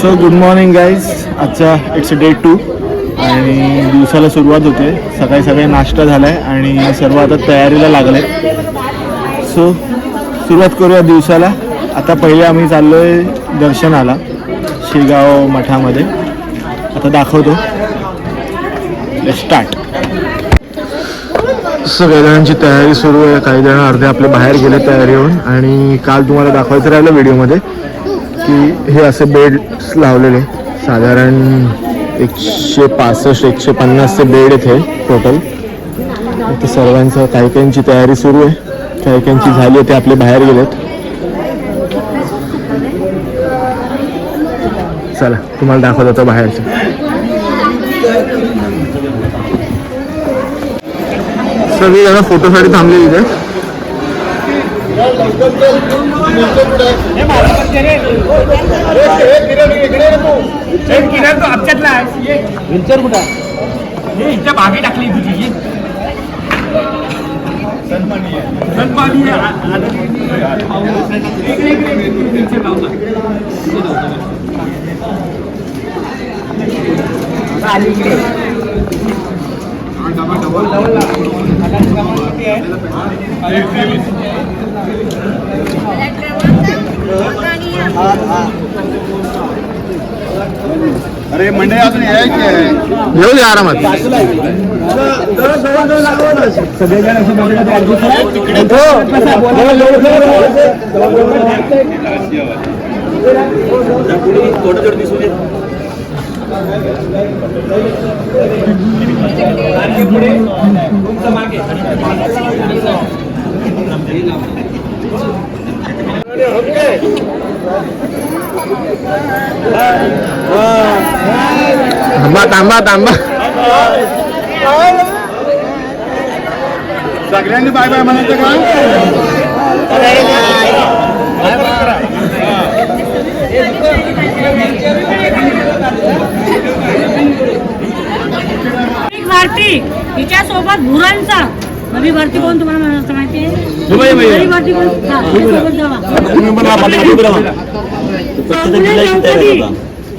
So good morning guys आजचा it's day two आणि दिवसाला सुरुवात होते. सकाळी सकाळी नाश्ता झाला आहे आणि सर्व आता तयारीला लागले सो सुरुवात करूया दिवसाला. आता पहिले आम्ही चाललो आहे दर्शनाला शेगाव मठामध्ये. आता दाखवतो. स्टार्ट सगळ्या जणांची तयारी सुरू आहे. काही जण अर्धे आपले बाहेर गेले तयारी होऊन आणि काल तुम्हाला दाखवायचं राहिलं व्हिडिओमध्ये की हे असे बेड्स लावलेले. साधारण एकशे पासष्ट एकशे पन्नासचे बेड इथे टोटल तर सर्वांचं काही काहींची तयारी सुरू आहे. काही काहींची झाली ते आपले बाहेर गेलेत. चला तुम्हाला दाखवत होतं बाहेरचं. सगळी जण फोटोसाठी थांबले इथे विंचर कुठं इथच्या भागी टाकली तुझी ही. सनपाणी आहे. आ- आता- इकडे, इकडे, इकडे. विंचर लावला. इकडे आली इकडे. डबल, डबल डबल अरे मंडळी अजून यायची आहे येऊ दे आरामात. हो, पुढे. तुमचं मागे. थांबा थांबा थांबा सगळ्यांनी बाय बाय म्हणायचं का एक भारती तिच्यासोबत भुरांचा नवी भारती कोण तुम्हाला म्हणायचं माहिती आहे नवी भारती कोण हा, तिच्यासोबत जावा. चौगुले चौकटी.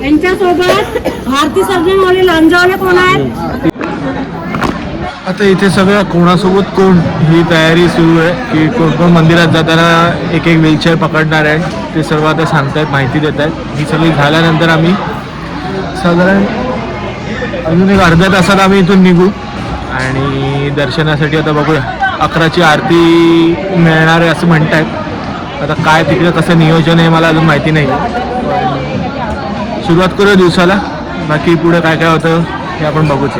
यांच्यासोबत भारती सर्जनवाले कोण आहेत आता इथे सगळं कोणासोबत कोण ही तयारी सुरू आहे? की कोण कोण मंदिरात जाताना एक एक व्हीलचेअर पकडणार आहे ते सर्व आता सांगतायत माहिती देत आहेत ही सगळी झाल्यानंतर आम्ही साधारण अजून एक अर्ध्या तासात आम्ही इथून निघू आणि दर्शनासाठी आता बघूया. अकराची आरती मिळणार आहे असं म्हणतायत. आता काय तिकडे कसं नियोजन आहे मला अजून माहिती नाही. सुरुवात करूया दिवसाला. बाकी पुढे काय काय होतं हे आपण बघूच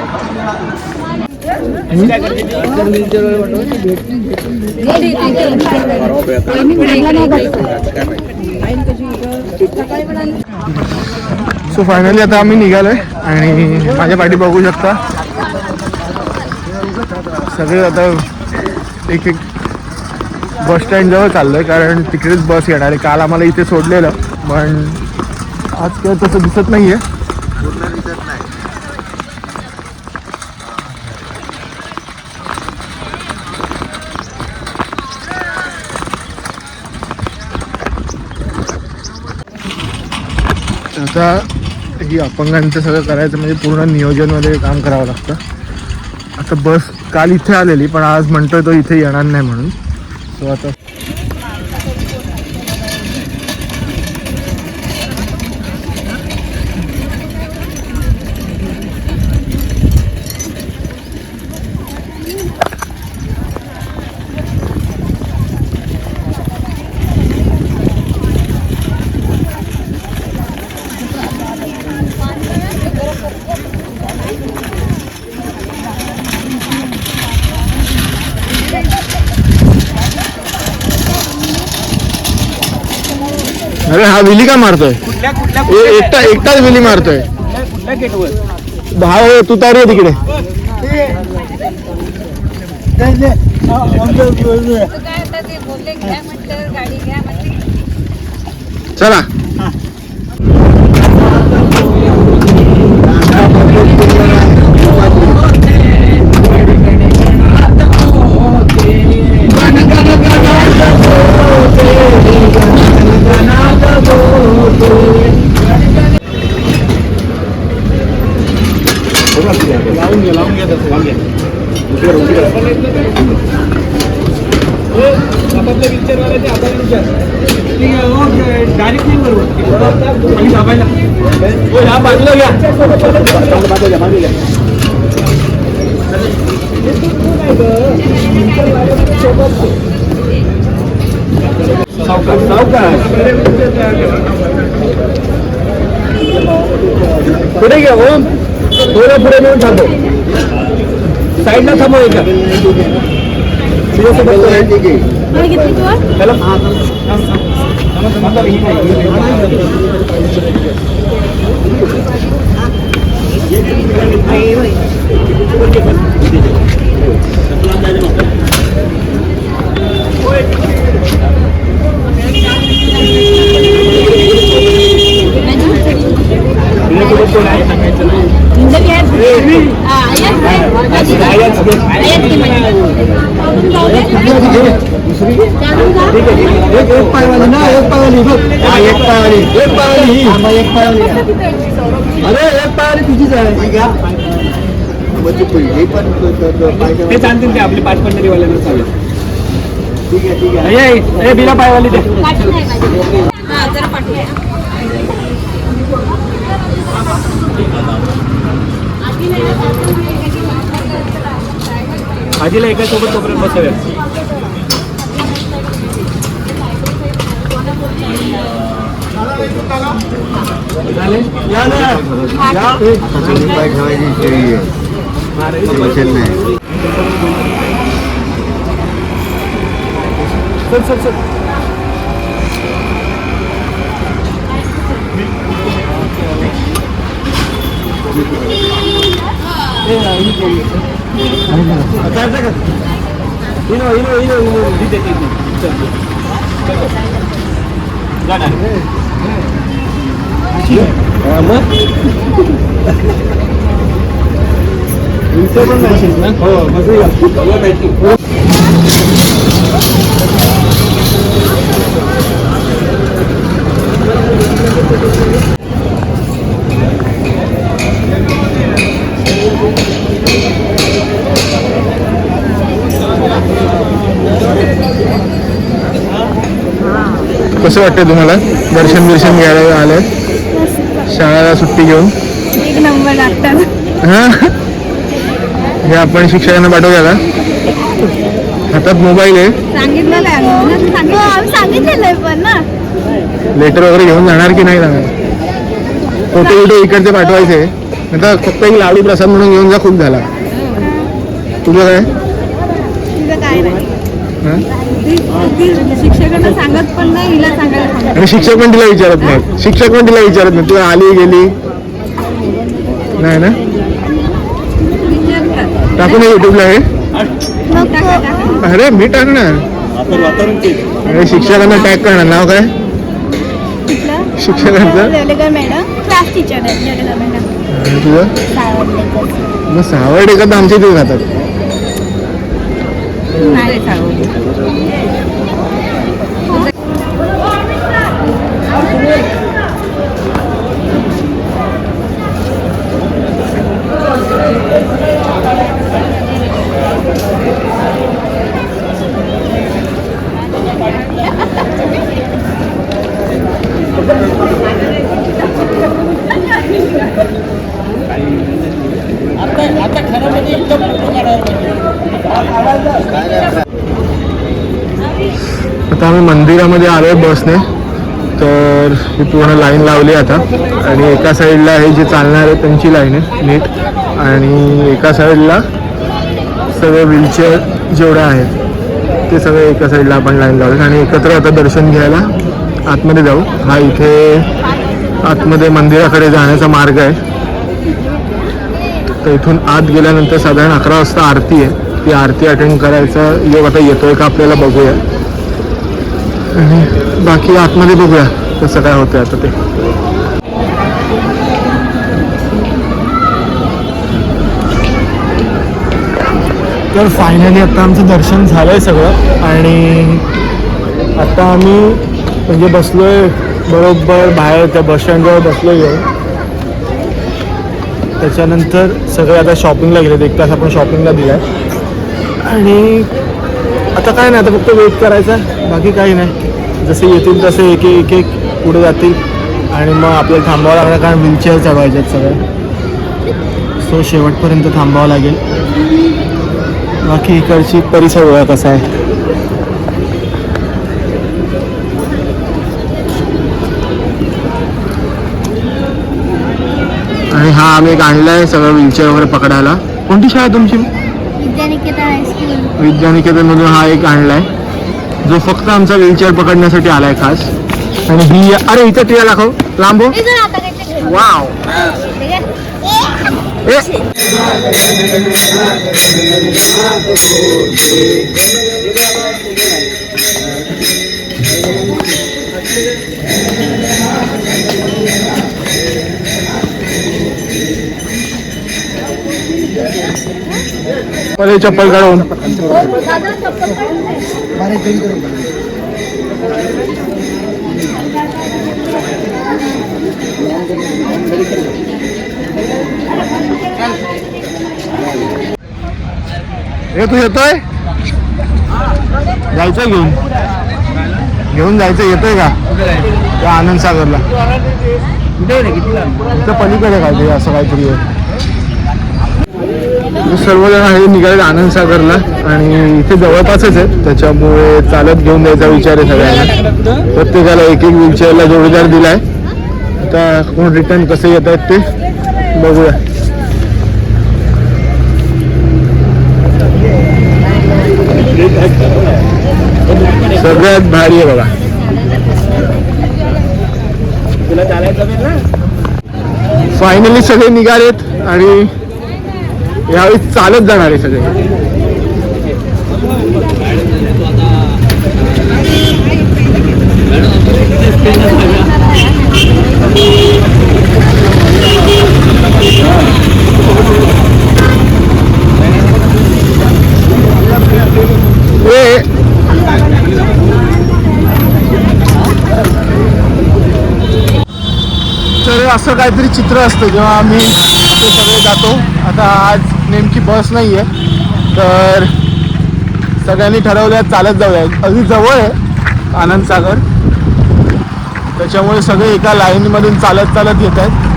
सो फायनली आता आम्ही निघालोय आणि माझ्या पाठी बघू शकता. सगळे आता एक एक बस स्टँड जवळ आहे कारण तिकडेच बस येणार आहे. काल आम्हाला इथे सोडलेलं पण आज काय तसं दिसत नाहीये. आता ही अपंगांचं सगळं करायचं म्हणजे पूर्ण नियोजनमध्ये काम करावं लागतं. आता बस काल इथे आलेली पण आज म्हणतोय तो इथे येणार नाही म्हणून. सो आता अरे हा विली का मारतोय? कुठल्या कुठल्या ए- एकटा एकटाच विली मारतोय. कुठल्या कुठल्या गेटवर भाव तू तारी आहे तिकडे. काय आता ते बोलले घ्या म्हटलं गाडी घ्या म्हटलं. चला लावून घ्या लावून घ्या तसं लावून घ्या उशीर, उशीर. हे, आपापल्या विचारवाल्याचे आपण विचार. ठीक आहे, ओके. डायरेक्ट नाही बरोबर खाली दाबायला. हो, ह्या बाजूला घ्या बाजूला घ्या, बाजूला घ्या. सावकाश सावकाश पुढे घ्या हो. थोडं पुढे नेऊन थांबव साईडला थांबव एका त्याला एक पायवाली एक पायवाली एक अरे एक पायवाली तुझीच आहे ते सांगतील ते आपले पाच पंढरीवाल्यांना चालेल ठीक आहे ठीक आहे बिना पायवाली. हा, आहे. आजीला एका सोबत तोपर्यंत बसवूया चालेल या ना या पाय ठेवायची शेळी आहे बसेल नाही चल मग पण ना हो कसं वाटतं तुम्हाला? दर्शन बिर्शन घ्यायला आलं शाळेला सुट्टी घेऊन? एक नंबर लागतात हा? हे आपण शिक्षकांना पाठवूया का हातात मोबाईल आहे. सांगितलेलं आहे आम्ही. सांगितलं आम्ही सांगितलेलं आहे पण ना. लेटर वगैरे घेऊन जाणार की नाही जाणार फोटो बिटो इकडचे पाठवायचे. आता फक्त एक लाडू प्रसाद म्हणून घेऊन जा खूप झाला. तुझं काय? तिचं काय नाही. हा? शिक्षकांना सांगत पण नाही हिला सांगायला सांगत आणि शिक्षक पण तिला विचारत नाही. शिक्षक पण तिला विचारत नाही. तुला आली गेली? नाही ना? टाकू नये युट्यूबला हे. अरे मी टाकणार. अरे शिक्षकांना टॅग करणार. नाव काय? शिक्षकांचं? मॅडम क्लास टीचर तुझं? मग सावड एखादं आमच्या इथे खातात नाही सावडले आता आम्ही मंदिरामध्ये आलोय बसने. तर ही पूर्ण लाईन लावली आता. आणि एका साईडला हे जे चालणार आहे त्यांची लाईन आहे नीट. आणि एका साईडला सगळे व्हीलचेअर जेवढे आहेत ते सगळे एका साईडला आपण लाईन लावले आणि एकत्र आता दर्शन घ्यायला आतमध्ये जाऊ. हा इथे आतमध्ये मंदिराकडे जाण्याचा मार्ग आहे. तर इथून आत गेल्यानंतर साधारण अकरा वाजता आरती आहे. ती आरती अटेंड करायचा योग आता येतोय का आपल्याला बघूया. आणि बाकी आतमध्ये बघूया कसं काय होतं आता ते. तर फायनली आता आमचं दर्शन झालं आहे सगळं आणि आता आम्ही म्हणजे बसलोय बरोबर बाहेर त्या बस स्टँडवर बसलोय आहे त्याच्यानंतर सगळे आता शॉपिंगला गेले एक तास आपण शॉपिंगला दिला आणि आता काय नाही आता फक्त वेट करायचा बाकी काही नाही. जसे येतील तसे एक एक एक पुढे जातील. आणि मग आपल्याला थांबावं लागणार कारण व्हीलचेअर चढवायचे आहेत सगळ्या सो शेवटपर्यंत थांबावं लागेल. बाकी इकडची परिसर ओळख कसा आहे. आणि हा आम्ही एक आणलाय सगळं व्हीलचेअर वगैरे पकडायला. कोणती शाळा तुमची? विद्यानिकेतन विज्ञानिकेतनमधून हा एक आणलाय. जो फक्त आमचा व्हीलचेअर पकडण्यासाठी आलाय खास. आणि ही अरे इथं टिया दाखव. लांबो वाव ए. पहिले चप्पल काढून हे तू येतोय? जायचं घेऊन. घेऊन जायचं येतोय का? त्या आनंद सागरला. इथं पलीकडे काय असं काहीतरी आहे. सर्वजण आहे निघाले आनंद सागरला आणि इथे जवळपासच आहेत. त्याच्यामुळे चालत घेऊन जायचा विचार आहे सगळ्यांना. प्रत्येकाला एक एक व्हीलचेअरला जोडीदार दिलाय. आता कोण रिटर्न कसे येत आहेत ते बघूया. सगळ्यात भारी आहे बघा. तुला फायनली सगळे निघालेत आणि यावेळी चालत जाणार आहे सगळे. तर असं काहीतरी चित्र असतं जेव्हा आम्ही ते सगळे जातो. आता आज नेमकी बस नाही आहे. तर सगळ्यांनी ठरवलं चालत जाऊया. अगदी जवळ आहे आनंद सागर. त्याच्यामुळे सगळे एका लाईनमधून चालत चालत येत आहेत.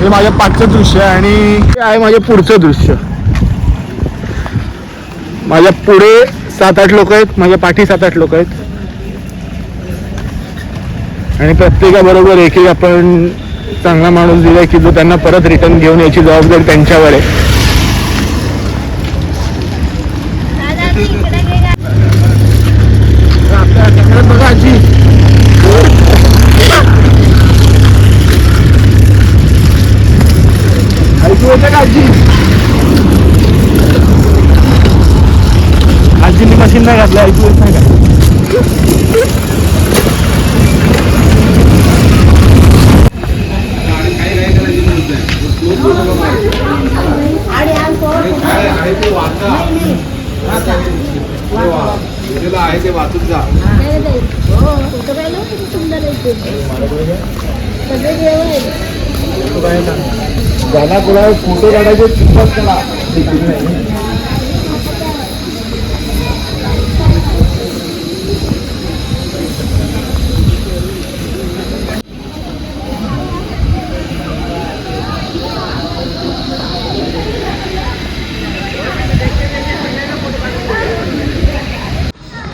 हे माझ्या पाठचं दृश्य आहे आणि हे आहे माझ्या पुढचं दृश्य. माझ्या पुढे सात आठ लोक आहेत माझ्या पाठी सात आठ लोक आहेत. आणि प्रत्येकाबरोबर एक एक आपण चांगला माणूस दिलाय की जो त्यांना परत रिटर्न घेऊन याची जबाबदारी त्यांच्यावर आहे. आजी ऐकू आजी आजीने मशीन नाही घातलं ऐकू येत नाही का ज्यांना कोणाला फोटो काढायचे चिंताच करा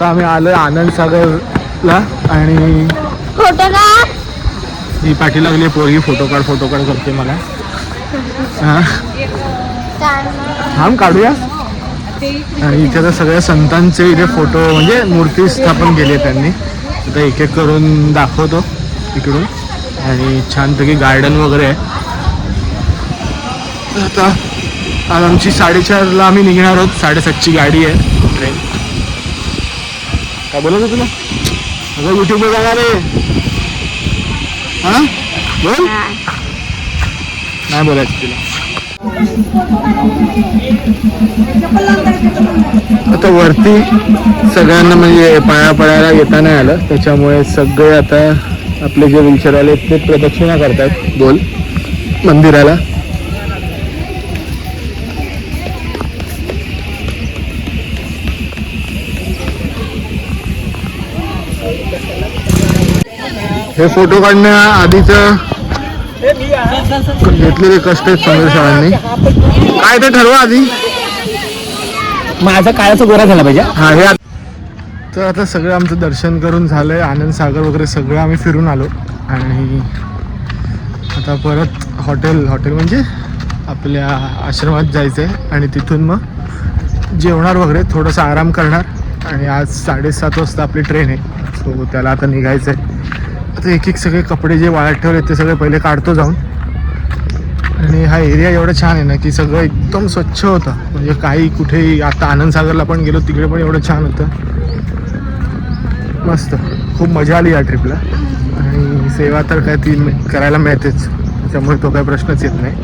तर आम्ही आलोय आनंद सागरला आणि फोटो ही पाठी लागली पोरगी फोटो काढ फोटो काढ करते मला. हा. थांब काढूया. आणि इथे तर सगळ्या संतांचे इथे फोटो म्हणजे मूर्ती स्थापन केली त्यांनी. आता एक एक करून दाखवतो इकडून. आणि छानपैकी गार्डन वगैरे आहे. आता आज आमची साडेचारला आम्ही निघणार आहोत. साडेसातची गाडी आहे. ट्रेन. काय बोलत तुला अगं युट्यूबवर जाणार आहे. हा? बोल. नाही बोलायचं तिला. आता वरती सगळ्यांना म्हणजे पाया पडायला येता नाही आलं. त्याच्यामुळे सगळे आता आपले जे विचार आहेत ते प्रदक्षिणा करतात बोल. मंदिराला. हे फोटो काढण्या आधीचं घेतलेले कष्ट आहेत संघर्षांनी काय ते ठरवा आधी. माझा काळाचा गोरा झाला पाहिजे. हा हे तर आता सगळं आमचं दर्शन करून झालंय. आनंद सागर वगैरे सगळं आम्ही फिरून आलो. आणि आता परत हॉटेल हॉटेल म्हणजे आपल्या आश्रमात जायचं आहे आणि तिथून मग जेवणार वगैरे थोडंसं आराम करणार. आणि आज साडेसात वाजता आपली ट्रेन आहे. सो त्याला आता निघायचं आहे आता एक एक सगळे कपडे जे वाळत ठेवले ते सगळे पहिले काढतो जाऊन. आणि हा एरिया एवढा छान आहे ना की सगळं एकदम स्वच्छ होतं. म्हणजे काही कुठेही आता आनंद सागरला पण गेलो तिकडे पण एवढं छान होतं. मस्त. खूप मजा आली या ट्रिपला आणि सेवा तर काय ती करायला मिळतेच. त्यामुळे तो काही प्रश्नच येत नाही.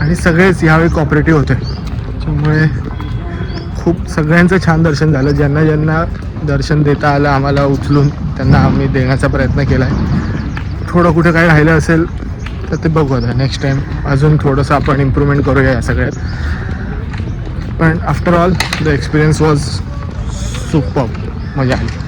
आणि सगळेच यावेळी कॉपरेटिव्ह होते. त्यामुळे खूप सगळ्यांचं छान दर्शन झालं. ज्यांना ज्यांना दर्शन देता आलं आम्हाला उचलून. त्यांना आम्ही देण्याचा प्रयत्न केला आहे थोडं कुठं काही राहिलं असेल तर ते बघू आता नेक्स्ट टाईम अजून थोडंसं आपण इम्प्रूव्हमेंट करूया या सगळ्यात. पण after all the experience was super मजा आली.